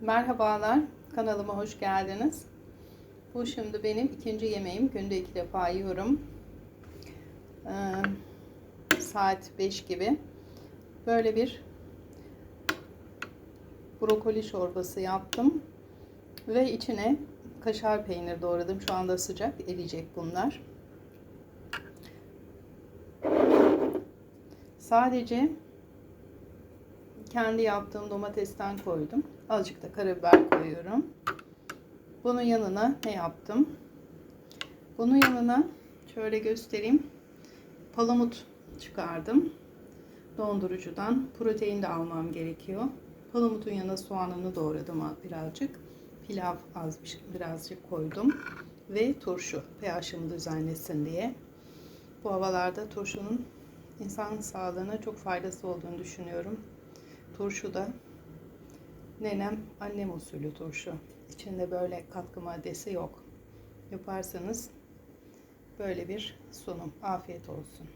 Merhabalar, kanalıma hoş geldiniz. Bu şimdi benim ikinci yemeğim. Günde iki defa yiyorum. Ee, saat 5 gibi. Böyle bir brokoli çorbası yaptım. Ve içine kaşar peynir doğradım. Şu anda sıcak, eriyecek bunlar. Sadece kendi yaptığım domatesten koydum. Azıcık da karabiber koyuyorum. Bunun yanına ne yaptım? Bunun yanına şöyle göstereyim. Palamut çıkardım. Dondurucudan. Protein de almam gerekiyor. Palamutun yanına soğanını doğradım birazcık. Pilav az bir- birazcık koydum. Ve turşu. pH'ımı düzenlesin diye. Bu havalarda turşunun insan sağlığına çok faydası olduğunu düşünüyorum. Turşu da nenem annem usulü turşu. İçinde böyle katkı maddesi yok. Yaparsanız böyle bir sunum. Afiyet olsun.